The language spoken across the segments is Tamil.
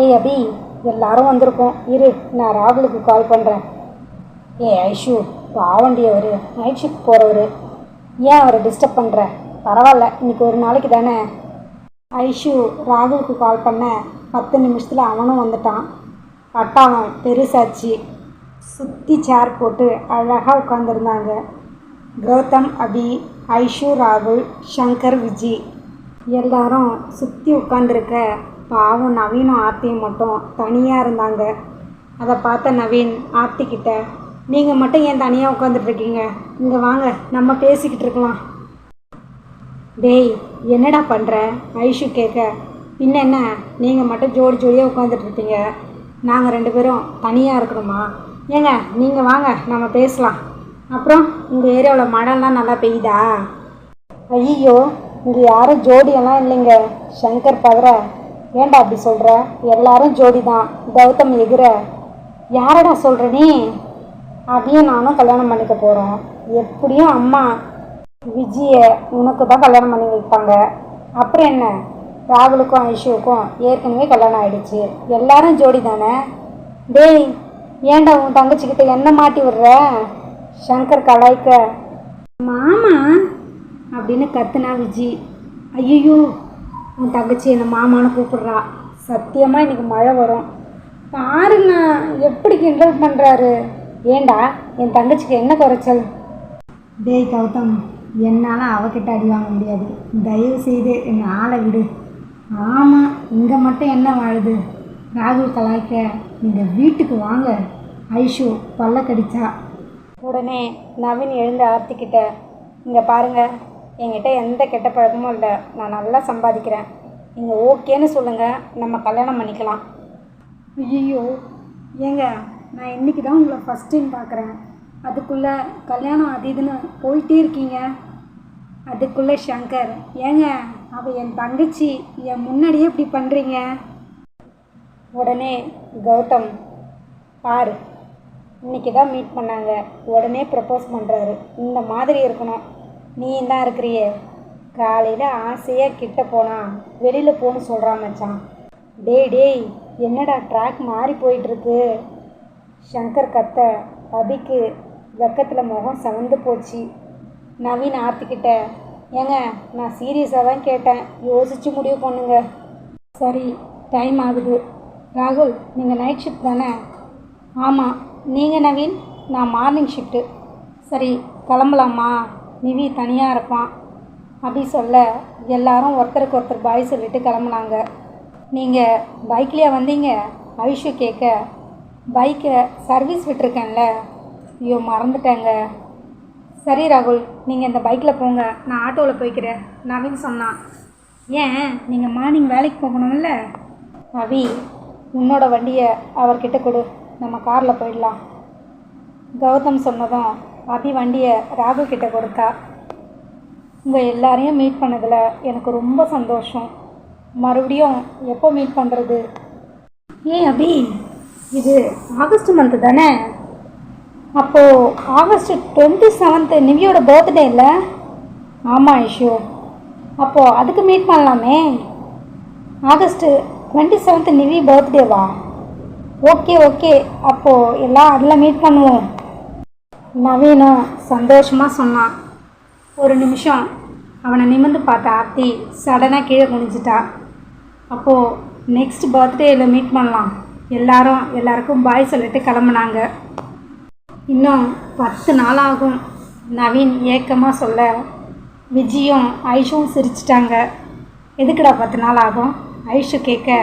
ஏய் அபி எல்லாரும் வந்திருக்கோம். இரு நான் ராகுலுக்கு கால் பண்ணுறேன் ஏய் ஐஷு பாவண்டி அவர் நைட் ஷிஃப்ட் போகிறவர் ஏன் அவரை டிஸ்டர்ப் பண்ணுற பரவாயில்ல இன்னைக்கு ஒரு நாளைக்கு தானே. ஐஷு ராகுலுக்கு கால் பண்ண. பத்து நிமிஷத்தில் அவனும் வந்துட்டான். பட்டாளம் பெருசாச்சு. சுற்றி சேர் போட்டு அழகாக உட்காந்துருந்தாங்க கௌதம் அபி ஐஷு ராகுல் சங்கர் விஜி. எல்லாரும் சுற்றி உட்காந்துருக்க பாவம் நவீனும் ஆர்த்தியும் மட்டும் தனியாக இருந்தாங்க. அதை பார்த்த நவீன் ஆர்த்திக்கிட்ட நீங்கள் மட்டும் ஏன் தனியாக உட்காந்துட்ருக்கீங்க இங்கே வாங்க நம்ம பேசிக்கிட்டு இருக்கலாம். டேய் என்னடா பண்ணுற ஐஷு கேட்க பின்ன என்ன? நீங்கள் மட்டும் ஜோடி ஜோடியாக உட்காந்துட்டுருக்கீங்க நாங்கள் ரெண்டு பேரும் தனியாக இருக்கணுமா? ஏங்க நீங்கள் வாங்க நம்ம பேசலாம். அப்புறம் உங்கள் ஏரியாவில் மழைலாம் நல்லா பெய்யுதா? ஐயோ இங்கே யாரும் ஜோடியெல்லாம் இல்லைங்க. சங்கர் பதற ஏன்டா அப்படி சொல்கிற எல்லாரும் ஜோடி தான் கௌதம் எகிற யாரடா சொல்கிற நீ? அதையும் நானும் கல்யாணம் பண்ணிக்க போகிறோம் எப்படியும் அம்மா விஜயை உனக்கு தான் கல்யாணம் பண்ணி வைப்பாங்க. அப்புறம் என்ன? ராகுலுக்கும் ஐஷுவுக்கும் ஏற்கனவே கல்யாணம் ஆகிடுச்சு எல்லாரும் ஜோடி தானே டேய் ஏண்டா உன் தங்கச்சிக்கிட்ட என்ன மாட்டி விடுற? சங்கர் கலாய்க்க மாமா அப்படின்னு கத்துனா விஜி. ஐயோ உன் தங்கச்சி என்னை மாமான்னு கூப்பிடுறா. சத்தியமாக இன்னைக்கு மழை வரும். பாருங்க எப்படி கிண்டல் பண்ணுறாரு ஏண்டா என் தங்கச்சிக்கு என்ன குறைச்சல்? டேய் கௌதம் என்னால் அவகிட்ட அடி வாங்க முடியாது. தயவு செய்து என்னை ஆளை விடு. ஆமாம் இங்கே மட்டும் என்ன வாழுது? ராகுல் கலாய்க்க நீங்கள் வீட்டுக்கு வாங்க. ஐஷு பல்ல கடிச்சா உடனே நவீன் எழுந்து ஆர்த்திக்கிட்ட இங்கே பாருங்கள் என்கிட்ட எந்த கெட்ட பழக்கமும் இல்லை. நான் நல்லா சம்பாதிக்கிறேன். நீங்கள் ஓகேன்னு சொல்லுங்கள் நம்ம கல்யாணம் பண்ணிக்கலாம். ஐயோ ஏங்க நான் இன்னைக்கு தான் உங்களை ஃபஸ்ட் டைம் பார்க்குறேன். அதுக்குள்ளே கல்யாணம் அது இதுன்னு போயிட்டே இருக்கீங்க. அதுக்குள்ளே சங்கர். ஏங்க அவள் என் தங்கச்சி. என் முன்னாடியே இப்படி பண்ணுறீங்க உடனே கௌதம் பாரு. இன்னைக்கு தான் மீட் பண்ணாங்க. உடனே ப்ரப்போஸ் பண்ணுறாரு இந்த மாதிரி இருக்கணும். நீ தான் இருக்கிறியே. காலையில் ஆசையாக கிட்ட போனா வெளியில் போன்னு சொல்கிறான் மச்சான். டேய் டேய் என்னடா ட்ராக் மாறி போயிட்டுருக்கு? சங்கர் கத்த அபிக்கு வெக்கத்தில் முகம் சவந்து போச்சு. நவீன் ஆர்த்திக்கிட்ட ஏங்க நான் சீரியஸாக தான் கேட்டேன். யோசிச்சு முடிவு பண்ணுங்க. சரி டைம் ஆகுது. ராகுல் நீங்கள் நைட் ஷிஃப்ட் தானே? ஆமாம் நீங்கள் நவீன் நான் மார்னிங் ஷிஃப்ட்டு சரி கிளம்பலாமா? நிவி தனியாக இருப்பான். அப்படி சொல்ல எல்லாரும் ஒருத்தருக்கு ஒருத்தர் பாய் சொல்லிட்டு கிளம்புனாங்க. நீங்கள் பைக்லேயே வந்தீங்க? ஐஷு கேட்க பைக்கை சர்வீஸ் விட்டுருக்கேன்ல. ஐயோ மறந்துட்டேங்க. சரி ராகுல் நீங்கள் இந்த பைக்கில் போங்க. நான் ஆட்டோவில் போய்க்கிறேன் நவீன் சொன்னான். ஏன்? நீங்கள் மார்னிங் வேலைக்கு போகணும்ல. அவி உன்னோட வண்டியை அவர்கிட்ட கொடு. நம்ம காரில் போயிடலாம். கௌதம் சொன்னதும் அபி வண்டியை ராகு கிட்ட கொடுத்தா உங்கள் எல்லாரையும் மீட் பண்ணதில் எனக்கு ரொம்ப சந்தோஷம். மறுபடியும் எப்போ மீட் பண்ணுறது ஏன் அபி இது ஆகஸ்ட் மந்த்து தானே? அப்போது ஆகஸ்ட் டுவெண்ட்டி செவன்த்து நிவியோட பர்த்டே இல்லை? ஆமாம் ஐஷு. அப்போது அதுக்கு மீட் பண்ணலாமே? ஆகஸ்ட்டு டுவெண்ட்டி செவன்த்து நிவி பர்த்டேவா ஓகே ஓகே. அப்போது எல்லாம் அதில் மீட் பண்ணுவோம். நவீனும் சந்தோஷமாக சொன்னான். ஒரு நிமிஷம் அவனை நிமிர்ந்து பார்த்த ஆர்த்தி சடனாக கீழே குனிஞ்சிட்டா. அப்போது நெக்ஸ்ட் பர்த்டேயில் மீட் பண்ணலாம். எல்லாரும் எல்லாருக்கும் பாய் சொல்லிட்டு கிளம்புனாங்க. இன்னும் பத்து நாள் ஆகும். நவீன் ஏக்கமாக சொல்ல விஜயும் ஐஷும் சிரிச்சிட்டாங்க. எதுக்குடா பத்து நாள் ஆகும்? ஐஷு கேட்க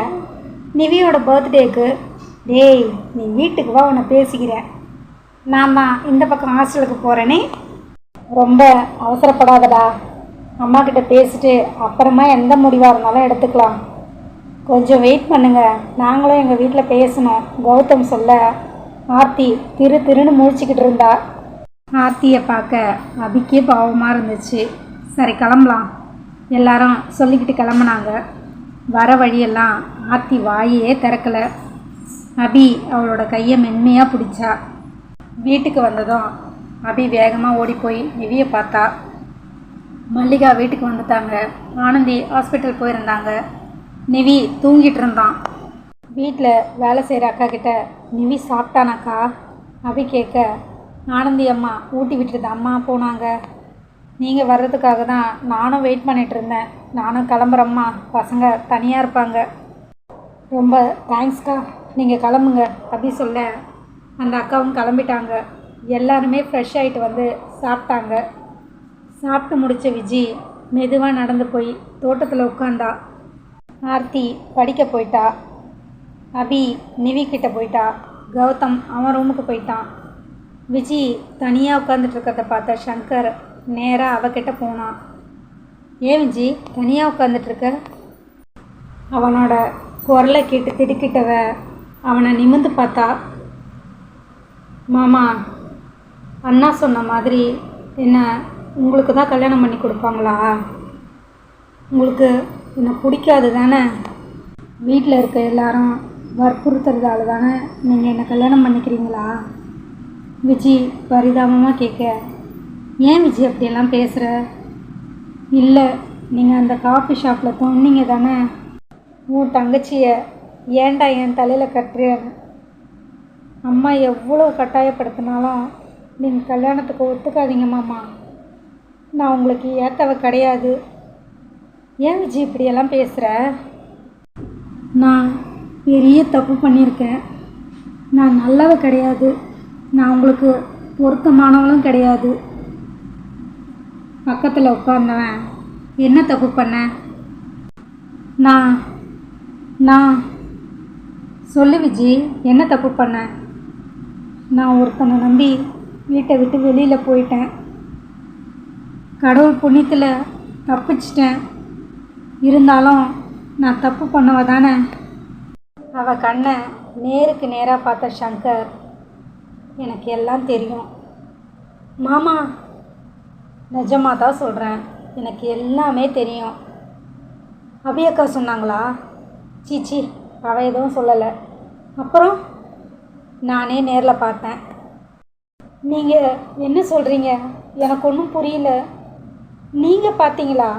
நிவியோட பர்த்டேக்கு டேய் நீ வீட்டுக்கு வா உன்னை பேசிக்கிறேன். நான் தான் இந்த பக்கம் ஹாஸ்டலுக்கு போகிறேனே ரொம்ப அவசரப்படாதடா. அம்மா கிட்ட பேசிட்டு அப்புறமா எந்த முடிவாக இருந்தாலும் எடுத்துக்கலாம். கொஞ்சம் வெயிட் பண்ணுங்க. நாங்களும் எங்கள் வீட்டில் பேசணும். கௌதம் சொல்ல. ஆர்த்தி திரு திருன்னு முழிச்சுக்கிட்டு இருந்தா. ஆர்த்தியை பார்க்க அபிக்கே பாவமாக இருந்துச்சு. சரி கிளம்பலாம். எல்லாரும் சொல்லிக்கிட்டு கிளம்புனாங்க. வர வழியெல்லாம் ஆர்த்தி வாயே திறக்கலை. அபி அவளோட கையை மென்மையாக பிடிச்சா. வீட்டுக்கு வந்ததும் அபி வேகமாக ஓடி போய் நிவியை பார்த்தா மல்லிகா வீட்டுக்கு வந்துட்டாங்க. ஆனந்தி ஹாஸ்பிட்டல் போயிருந்தாங்க. நிவி தூங்கிட்டு இருந்தான். வீட்டில் வேலை செய்கிற அக்கா கிட்ட நிவி சாப்பிட்டானாக்கா? அப்படி கேட்க ஆனந்தி அம்மா ஊட்டி விட்டுட்டு அம்மா போனாங்க. நீங்கள் வர்றதுக்காக தான் நானும் வெயிட் பண்ணிகிட்டு இருந்தேன். நானும் கிளம்புறம்மா. பசங்க தனியாக இருப்பாங்க. ரொம்ப தேங்க்ஸ்க்கா நீங்கள் கிளம்புங்க அப்படி சொல்ல அந்த அக்காவும் கிளம்பிட்டாங்க. எல்லாருமே ஃப்ரெஷ் ஆகிட்டு வந்து சாப்பிட்டாங்க. சாப்பிட்டு முடித்த விஜி மெதுவாக நடந்து போய் தோட்டத்தில் உட்காந்தா ஆர்த்தி படிக்க போயிட்டா. அபி நிவி கிட்ட போயிட்டா. கௌதம் அவன் ரூமுக்கு போயிட்டான். விஜி தனியாக உட்காந்துட்டு இருக்கிறத பார்த்த சங்கர் நேராக அவகிட்ட போனான். ஏன் விஜி தனியாக உட்காந்துட்டுருக்க அவனோட குரலை கேட்டு திடுக்கிட்டவ அவனை நிமிர்ந்து பார்த்தா மாமா அண்ணா சொன்ன மாதிரி என்ன உங்களுக்கு தான் கல்யாணம் பண்ணி கொடுப்பாங்களா? உங்களுக்கு என்னை பிடிக்காது தானே? வீட்டில் இருக்க எல்லாரும் வற்புறுத்துறதால தானே நீங்கள் என்னை கல்யாணம் பண்ணிக்கிறீங்களா? விஜி பரிதாபமாக கேட்க ஏன் விஜி அப்படியெல்லாம் பேசுகிற இல்லை நீங்கள் அந்த காஃபி ஷாப்பில் தோணிங்க தானே? உன் தங்கச்சியை ஏன்டா என் தலையில் கட்டுறேன் அம்மா எவ்வளோ கட்டாயப்படுத்தினாலும் நீங்கள் கல்யாணத்துக்கு ஒத்துக்காதீங்கம்மாம்மா நான் உங்களுக்கு ஏத்தவ கிடையாது. ஏன் விஜய் இப்படியெல்லாம் பேசுகிற நான் பெரிய தப்பு பண்ணியிருக்கேன். நான் நல்லவ கிடையாது. நான் உங்களுக்கு பொருத்தமானவளும் கிடையாது. பக்கத்தில் உட்கார்ந்தவன் என்ன தப்பு பண்ணேன் நான் நான் சொல்லு விஜி என்ன தப்பு பண்ணேன் நான் ஒருத்தனை நம்பி வீட்டை விட்டு வெளியில் போயிட்டேன். கடவுள் புண்ணியத்தில் தப்பிச்சிட்டேன். இருந்தாலும் நான் தப்பு பண்ணவ தானே? அவள் கண்ணை நேருக்கு நேராக பார்த்த சங்கர் எனக்கு எல்லாம் தெரியும். மாமா நிஜமாக தான் சொல்கிறேன் எனக்கு எல்லாமே தெரியும். அபியக்கா சொன்னாங்களா? சீச்சி அவள் எதுவும் சொல்லலை. அப்புறம்? நானே நேரில் பார்த்தேன். நீங்கள் என்ன சொல்கிறீங்க எனக்கு ஒன்றும் புரியல. நீங்கள் பார்த்தீங்களா?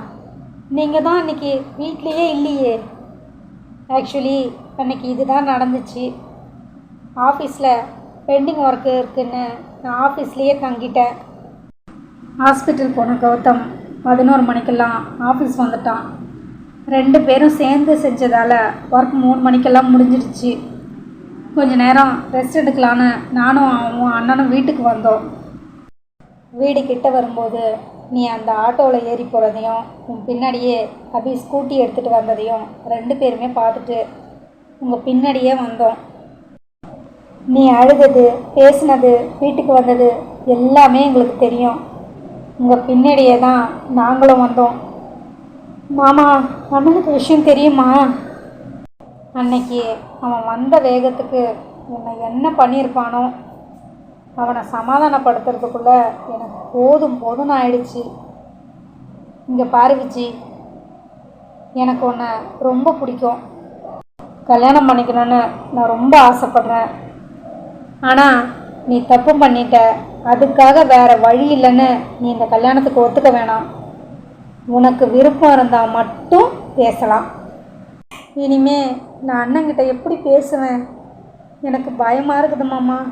நீங்கள் தான் அன்றைக்கி வீட்லேயே இல்லையே. ஆக்சுவலி அன்றைக்கி இதுதான் நடந்துச்சு. ஆஃபீஸில் பெண்டிங் ஒர்க்கு இருக்குன்னு நான் ஆஃபீஸ்லேயே தங்கிட்டேன். ஹாஸ்பிட்டல் போன கௌதம் பதினோரு மணிக்கெல்லாம் ஆஃபீஸ் வந்துட்டான். ரெண்டு பேரும் சேர்ந்து செஞ்சதால் ஒர்க் மூணு மணிக்கெல்லாம் முடிஞ்சிடுச்சு. கொஞ்ச நேரம் ரெஸ்ட் எடுக்கலான்னு நானும் அவன் அண்ணனும் வீட்டுக்கு வந்தோம். வீடு கிட்ட வரும்போது நீ அந்த ஆட்டோவில் ஏறி போகிறதையும் உன் பின்னாடியே அபி ஸ்கூட்டி எடுத்துகிட்டு வந்ததையும் ரெண்டு பேருமே பார்த்துட்டு உங்கள் பின்னாடியே வந்தோம். நீ அழுதது பேசினது வீட்டுக்கு வந்தது எல்லாமே எங்களுக்கு தெரியும். உங்கள் பின்னாடியே தான் நாங்களும் வந்தோம். மாமா அண்ணனுக்கு விஷயம் தெரியுமா? அன்னைக்கு அவன் வந்த வேகத்துக்கு உன்னை என்ன பண்ணியிருப்பானோ அவனை சமாதானப்படுத்துறதுக்குள்ளே எனக்கு போதும் போதும்னு ஆயிடுச்சு. இங்கே பாரு விஜி எனக்கு உன்னை ரொம்ப பிடிக்கும். கல்யாணம் பண்ணிக்கணும்னு நான் ரொம்ப ஆசைப்பட்றேன். ஆனால் நீ தப்பு பண்ணிட்ட. அதுக்காக வேறு வழி இல்லைன்னு நீ இந்த கல்யாணத்துக்கு ஒத்துக்க வேணாம். உனக்கு விருப்பம் இருந்தால் மட்டும் பேசலாம். இனிமே நான் அண்ணங்கிட்ட எப்படி பேசுவேன்? எனக்கு பயமாக இருக்குது மாமா.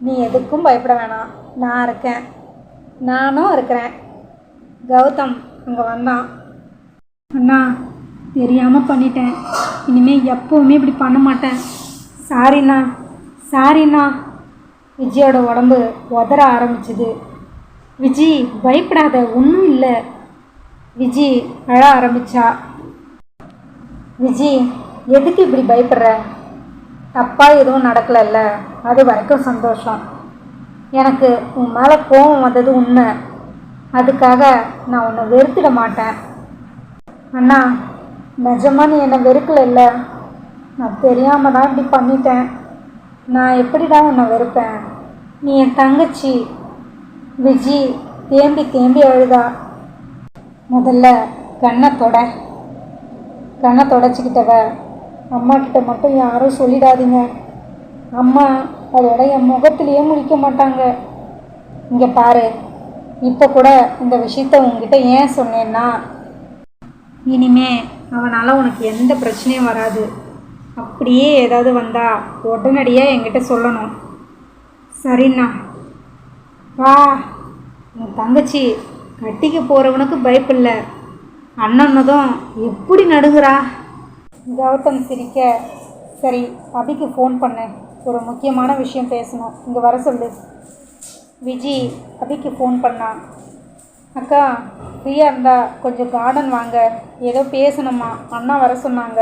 நீ எதுக்கும் பயப்பட வேணாம். நான் இருக்கேன். நானும் இருக்கிறேன். கௌதம் அங்கே வந்தான். அண்ணா தெரியாமல் பண்ணிட்டேன். இனிமேல் எப்போவுமே இப்படி பண்ண மாட்டேன். சாரிண்ணா சாரிண்ணா. விஜயோட உடம்பு உதற ஆரம்பிச்சுது. விஜி பயப்படாத. ஒன்றும் இல்லை. விஜி அழ ஆரம்பிச்சா. விஜி எதுக்கு இப்படி பயப்படுற? தப்பாக எதுவும் நடக்கலைல்ல. அது வரைக்கும் சந்தோஷம். எனக்கு உன் மேலே கோபம் வந்தது உண்மை. அதுக்காக நான் உன்னை வெறுத்துட மாட்டேன். அண்ணா நிஜமாக நீ என்னை வெறுக்கலைல்ல? நான் தெரியாமல் தான் இப்படி பண்ணிட்டேன். நான் எப்படி தான் உன்னை வெறுப்பேன்? நீ என் தங்கச்சி. விஜி தேம்பி தேம்பி அழுதா. முதல்ல கண்ணை தொட. கண்ணை தொடச்சிக்கிட்டவ. அம்மா கிட்ட மட்டும் யாரும் சொல்லிடாதீங்க. அம்மா அதோட என் முகத்திலேயே முடிக்க மாட்டாங்க. இங்கே பாரு இப்போ கூட இந்த விஷயத்த உங்ககிட்ட ஏன் சொன்னேன்னா இனிமே அவனால் உனக்கு எந்த பிரச்சனையும் வராது. அப்படியே ஏதாவது வந்தா உடனடியாக என்கிட்ட சொல்லணும். சரிண்ணா. வா. உன் தங்கச்சி கட்டிக்க போகிறவனுக்கு பயப்பில்லை. அண்ணன்னதும் எப்படி நடுகிறா? கௌதம் சிரிக்க சரி அபிக்கு ஃபோன் பண்ணேன் ஒரு முக்கியமான விஷயம் பேசணும். இங்கே வர சொல்லு. விஜி அபிக்கு ஃபோன் பண்ணான் அக்கா ஃப்ரீயாக இருந்தால் கொஞ்சம் கார்டன் வாங்க. ஏதோ பேசணுமா? அண்ணா வர சொன்னாங்க.